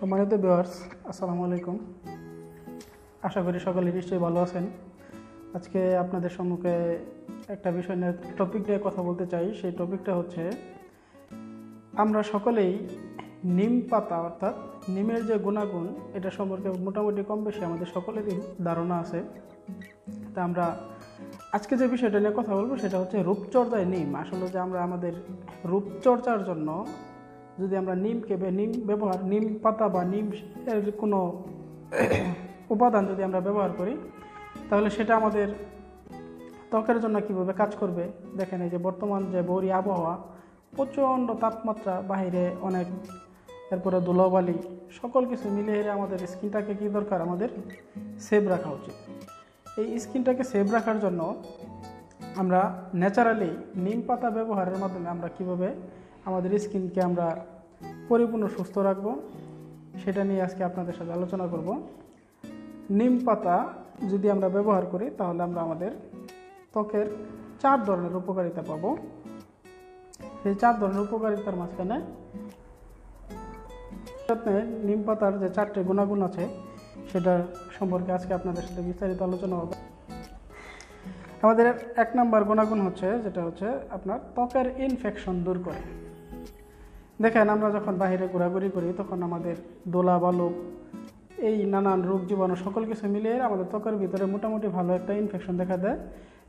সম্মানিত ভিউয়ার্স আসসালামু আলাইকুম। আশা করি সকলে নিশ্চয়ই ভালো আছেন। আজকে আপনাদের সম্মুখে একটা বিষয় নিয়ে টপিক নিয়ে কথা বলতে চাই। সেই টপিকটা হচ্ছে, আমরা সকলেই নিম পাতা, অর্থাৎ নিমের যে গুণাগুণ, এটা সম্পর্কে মোটামুটি কম বেশি আমাদের সকলেরই ধারণা আছে। তা আমরা আজকে যে বিষয়টা নিয়ে কথা বলব, সেটা হচ্ছে রূপচর্চায় নিম। আসলে যে আমরা আমাদের রূপচর্চার জন্য যদি আমরা নিমকে নিম ব্যবহার, নিম পাতা বা নিম এর কোনো উপাদান যদি আমরা ব্যবহার করি, তাহলে সেটা আমাদের ত্বকের জন্য কীভাবে কাজ করবে? দেখেন এই যে বর্তমান যে বৌরি আবহাওয়া, প্রচণ্ড তাপমাত্রা, বাহিরে অনেক, এরপরে ধুলোবালি, সকল কিছু মিলে হেরে আমাদের স্কিনটাকে কী দরকার? আমাদের সেভ রাখা উচিত। এই স্কিনটাকে সেভ রাখার জন্য আমরা ন্যাচারালি নিম পাতা ব্যবহারের মাধ্যমে আমরা কীভাবে আমাদের স্কিনকে আমরা পরিপূর্ণ সুস্থ রাখব। সেটা নিয়ে আজকে আপনাদের সাথে আলোচনা করব। নিম পাতা যদি আমরা ব্যবহার করি, তাহলে আমরা আমাদের ত্বকের চার ধরনের উপকারিতা পাব। সেই চার ধরনের উপকারিতার মাঝখানে নিম পাতার যে চারটে গুণাগুণ আছে, সেটা সম্পর্কে আজকে আপনাদের সাথে বিস্তারিত আলোচনা হবে। আমাদের এক নাম্বার গুণাগুণ হচ্ছে, যেটা হচ্ছে আপনার ত্বকের ইনফেকশন দূর করে। দেখেন, আমরা যখন বাইরে ঘোরাঘুরি করি, তখন আমাদের দোলা বালুক এই নানান রোগ জীবাণু, সকল কিছু মিলিয়ে আমাদের ত্বকের ভিতরে মোটামুটি ভালো একটা ইনফেকশন দেখা দেয়।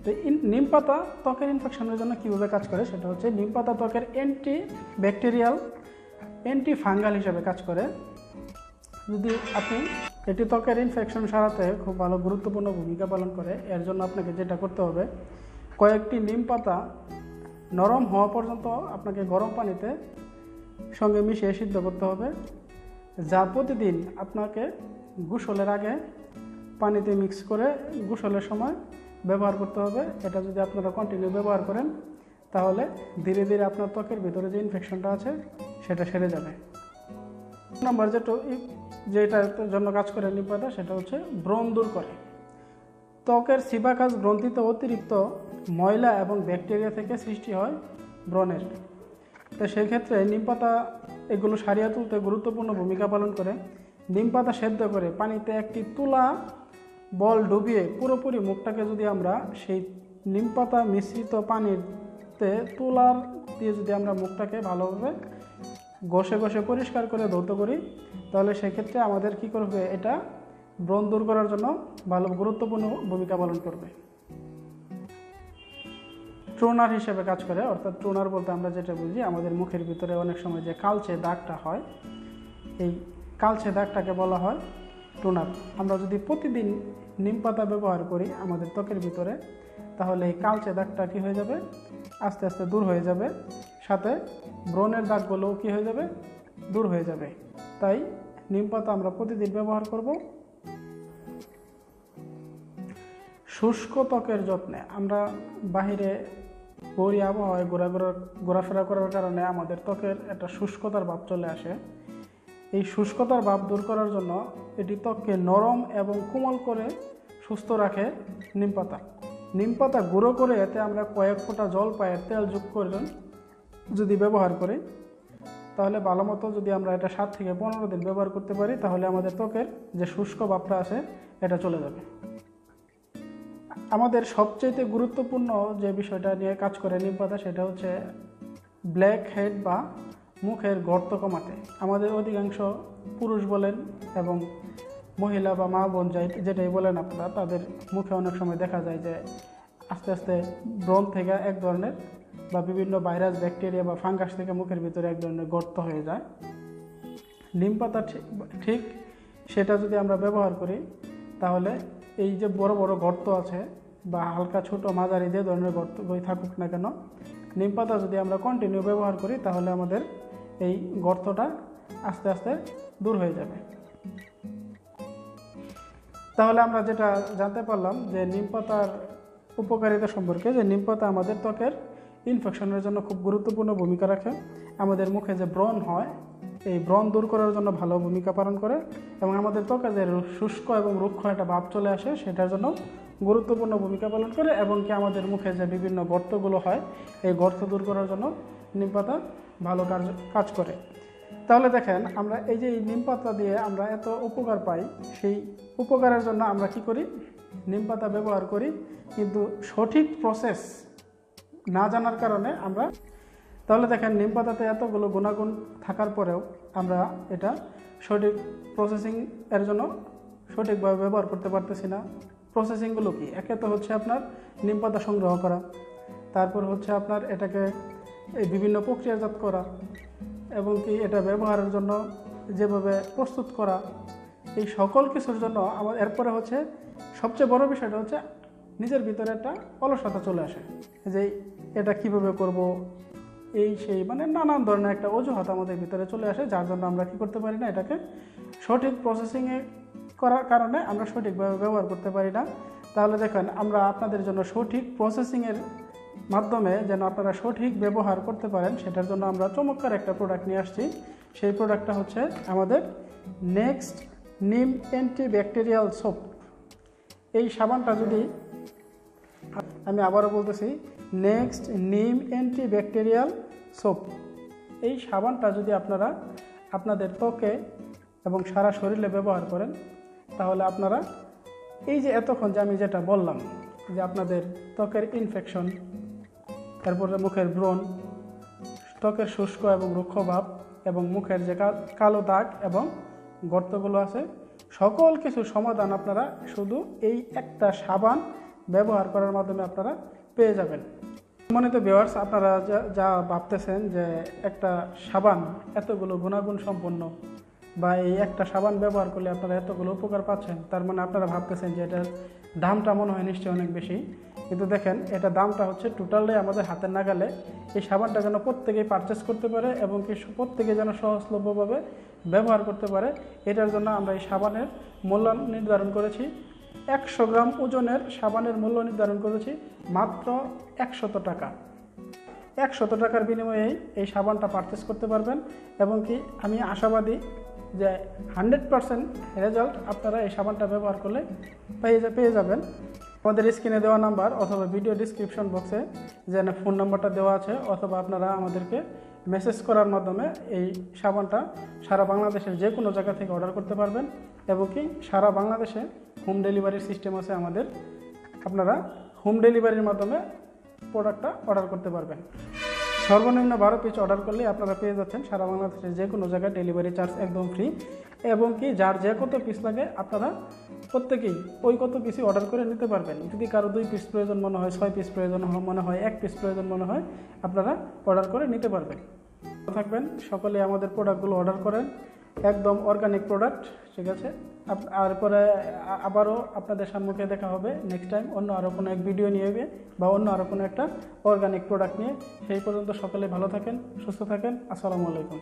তো নিম পাতা ত্বকের ইনফেকশনের জন্য কীভাবে কাজ করে সেটা হচ্ছে নিম পাতা ত্বকের অ্যান্টি ব্যাকটেরিয়াল অ্যান্টি ফাঙ্গাল হিসেবে কাজ করে। যদি আপনি এটি ত্বকের ইনফেকশন সারাতে খুব ভালো গুরুত্বপূর্ণ ভূমিকা পালন করে, এর জন্য আপনাকে যেটা করতে হবে, কয়েকটি নিম পাতা নরম হওয়া পর্যন্ত আপনাকে গরম পানিতে সঙ্গে মিশিয়ে সিদ্ধ করতে হবে। যা প্রতিদিন আপনাকে গোসলের আগে পানিতে মিক্স করে গোসলের সময় ব্যবহার করতে হবে। এটা যদি আপনারা কন্টিনিউ ব্যবহার করেন, তাহলে ধীরে ধীরে আপনার ত্বকের ভিতরে যে ইনফেকশনটা আছে, সেটা সেরে যাবে। নাম্বার যেটা যেটার জন্য কাজ করে নিম পাতা সেটা হচ্ছে ব্রণ দূর করে। ত্বকের সিবাকাস গ্রন্থিতে অতিরিক্ত ময়লা এবং ব্যাকটেরিয়া থেকে সৃষ্টি হয় ব্রণের। তো সেই ক্ষেত্রে নিম পাতা, এগুলো সারিয়ে তুলতে গুরুত্বপূর্ণ ভূমিকা পালন করে। নিম পাতা সেদ্ধ করে পানিতে একটি তুলা বল ডুবিয়ে পুরোপুরি মুখটাকে যদি আমরা সেই নিম পাতা মিশ্রিত পানিতে তুলার দিয়ে যদি আমরা মুখটাকে ভালোভাবে ঘষে ঘষে পরিষ্কার করে ধৌত করি, তাহলে সেক্ষেত্রে আমাদের কি করবে? এটা ব্রণ দূর করার জন্য ভালো গুরুত্বপূর্ণ ভূমিকা পালন করবে। ট্রোনার হিসেবে কাজ করে, অর্থাৎ ট্রোনার বলতে আমরা যেটা বুঝি, আমাদের মুখের ভিতরে অনেক সময় যে কালচে দাগটা হয়, এই কালচে দাগটাকে বলা হয় টোনার। আমরা যদি প্রতিদিন নিম পাতা ব্যবহার করি আমাদের ত্বকের ভিতরে, তাহলে এই কালচে দাগটা কী হয়ে যাবে? আস্তে আস্তে দূর হয়ে যাবে। সাথে ব্রণের দাগগুলোও কী হয়ে যাবে? দূর হয়ে যাবে। তাই নিম পাতা আমরা প্রতিদিন ব্যবহার করব। শুষ্ক ত্বকের যত্নে আমরা বাহিরে বড়ি আবহাওয়ায় ঘোরাঘোরা ঘোরাফেরা করার কারণে আমাদের ত্বকের একটা শুষ্কতার ভাব চলে আসে। এই শুষ্কতার ভাব দূর করার জন্য এটি ত্বককে নরম এবং কোমল করে সুস্থ রাখে নিম পাতা। নিম পাতা গুঁড়ো করে এতে আমরা কয়েক ফোঁটা জল পায়ের তেল যোগ করে যদি ব্যবহার করি, তাহলে ভালো মতো যদি আমরা এটা সাত থেকে পনেরো দিন ব্যবহার করতে পারি, তাহলে আমাদের ত্বকের যে শুষ্ক ভাবটা আছে, এটা চলে যাবে। আমাদের সবচেয়ে গুরুত্বপূর্ণ যে বিষয়টা নিয়ে কাজ করে নিম পাতা সেটা হচ্ছে ব্ল্যাক হেড বা মুখের গর্ত কমাতে। আমাদের অধিকাংশ পুরুষ বলেন এবং মহিলা বা মা বোন যাই, যেটাই বলেন আপনারা, তাদের মুখে অনেক সময় দেখা যায় যে আস্তে আস্তে ব্রণ থেকে এক ধরনের বা বিভিন্ন ভাইরাস, ব্যাকটেরিয়া বা ফাঙ্গাস থেকে মুখের ভিতরে এক ধরনের গর্ত হয়ে যায়। নিম পাতা ঠিক ঠিক সেটা যদি আমরা ব্যবহার করি, তাহলে এই যে বড় বড় গর্ত আছে বা হালকা ছোট মাঝারি যে ধরনের গর্ত বই থাকুক না কেন, নিম পাতা যদি আমরা কন্টিনিউ ব্যবহার করি, তাহলে আমাদের এই গর্তটা আস্তে আস্তে দূর হয়ে যাবে। তাহলে আমরা যেটা জানতে পারলাম যে নিম পাতার উপকারিতা সম্পর্কে, যে নিম পাতা আমাদের ত্বকের ইনফেকশনের জন্য খুব গুরুত্বপূর্ণ ভূমিকা রাখে। আমাদের মুখে যে ব্রণ হয় এই ব্রণ দূর করার জন্য ভালো ভূমিকা পালন করে এবং আমাদের ত্বকে যে শুষ্ক এবং রুক্ষ একটা ভাব চলে আসে, সেটার জন্য গুরুত্বপূর্ণ ভূমিকা পালন করে এবং কি আমাদের মুখে যে বিভিন্ন গর্তগুলো হয়, এই গর্ত দূর করার জন্য নিম পাতা ভালো কাজ কাজ করে। তাহলে দেখেন, আমরা এই যে নিম পাতা দিয়ে আমরা এত উপকার পাই, সেই উপকারের জন্য আমরা কি করি? নিম পাতা ব্যবহার করি, কিন্তু সঠিক প্রসেস না জানার কারণে আমরা তাহলে দেখেন নিম পাতাতে এতগুলো গুণাগুণ থাকার পরেও আমরা এটা সঠিক প্রসেসিং এর জন্য সঠিকভাবে ব্যবহার করতে পারতেছি না। প্রসেসিংগুলো কি? একে তো হচ্ছে আপনার নিম পাতা সংগ্রহ করা, তারপর হচ্ছে আপনার এটাকে এই বিভিন্ন প্রক্রিয়াজাত করা, এবং কি এটা ব্যবহারের জন্য যেভাবে প্রস্তুত করা, এই সকল কিছুর জন্য আমার এরপরে হচ্ছে সবচেয়ে বড় বিষয়টা হচ্ছে নিজের ভিতরে একটা অলসতা চলে আসে যে এটা কীভাবে করব এই সেই মানে নানান ধরনের একটা অজুহাত আমাদের ভিতরে চলে আসে, যার জন্য আমরা কি করতে পারি না এটাকে সঠিক প্রসেসিংয়ে করার কারণে আমরা সঠিকভাবে ব্যবহার করতে পারি না। তাহলে দেখেন, আমরা আপনাদের জন্য সঠিক প্রসেসিংয়ের মাধ্যমে যেন আপনারা সঠিক ব্যবহার করতে পারেন, সেটার জন্য আমরা চমৎকার একটা প্রোডাক্ট নিয়ে আসছি। সেই প্রোডাক্টটা হচ্ছে আমাদের নেক্সট নিম অ্যান্টিব্যাকটেরিয়াল সোপ এই সাবানটা যদি আমি আবারও বলতেছি নেক্সট নিম অ্যান্টিব্যাকটেরিয়াল সোপ। এই সাবানটা যদি আপনারা আপনাদের ত্বকে এবং সারা শরীরে ব্যবহার করেন, তাহলে আপনারা এই যে এতক্ষণ যে আমি যেটা বললাম, যে আপনাদের ত্বকের ইনফেকশন তারপরে মুখের ব্রণ, ত্বকের শুষ্ক এবং রুক্ষ ভাব, এবং মুখের যে কালো দাগ এবং গর্তগুলো আছে, সকল কিছু সমাধান আপনারা শুধু এই একটা সাবান ব্যবহার করার মাধ্যমে আপনারা পেয়ে যাবেন। মনে তো ভিওয়ার্স আপনারা যা যা ভাবতেছেন যে একটা সাবান এতগুলো গুণাগুণ সম্পন্ন বা এই একটা সাবান ব্যবহার করলে আপনারা এতগুলো উপকার পাচ্ছেন, তার মানে আপনারা ভাবতেছেন যে এটার দামটা মনে হয় নিশ্চয়ই অনেক বেশি। কিন্তু দেখেন, এটা দামটা হচ্ছে টোটালি আমাদের হাতের নাগালে। এই সাবানটা যেন প্রত্যেকেই পারচেস করতে পারে এবং কি প্রত্যেকে যেন সহজলভ্যভাবে ব্যবহার করতে পারে, এটার জন্য আমরা এই সাবানের মূল্য নির্ধারণ করেছি। একশো গ্রাম ওজনের সাবানের মূল্য নির্ধারণ করেছি মাত্র একশত টাকা। একশত টাকার বিনিময়েই এই সাবানটা পারচেস করতে পারবেন এবং কি আমি আশাবাদী যে হান্ড্রেড পারসেন্ট রেজাল্ট আপনারা এই সাবানটা ব্যবহার করলে পেয়ে পেয়ে যাবেন। আমাদের স্ক্রিনে দেওয়া নাম্বার অথবা ভিডিও ডিসক্রিপশন বক্সে যে ফোন নাম্বারটা দেওয়া আছে অথবা আপনারা আমাদেরকে মেসেজ করার মাধ্যমে এই সাবানটা সারা বাংলাদেশের যে কোনো জায়গা থেকে অর্ডার করতে পারবেন এবং কি সারা বাংলাদেশে হোম ডেলিভারির সিস্টেম আছে আমাদের। আপনারা হোম ডেলিভারির মাধ্যমে প্রোডাক্টটা অর্ডার করতে পারবেন। সর্বনিম্ন বারো পিস অর্ডার করলে আপনারা পেয়ে যাচ্ছেন সারা বাংলাদেশের যে কোনো জায়গায় ডেলিভারি চার্জ একদম ফ্রি এবং কি যার যে কত পিস লাগে, আপনারা প্রত্যেকেই ওই কত পিসই অর্ডার করে নিতে পারবেন। যদি কারও দুই পিস প্রয়োজন মনে হয়, ছয় পিস প্রয়োজন মনে হয়, এক পিস প্রয়োজন মনে হয়, আপনারা অর্ডার করে নিতে পারবেন। থাকবেন। সকলে আমাদের প্রোডাক্টগুলো অর্ডার করেন। একদম অর্গানিক প্রোডাক্ট ঠিক আছে? আর পরে আবারও আপনাদের সম্মুখে দেখা হবে নেক্সট টাইম অন্য আরও কোনো এক ভিডিও নিয়ে বা অন্য আরও কোনো একটা অর্গানিক প্রোডাক্ট নিয়ে। সেই পর্যন্ত সকলে ভালো থাকেন, সুস্থ থাকেন, আসসালামু আলাইকুম।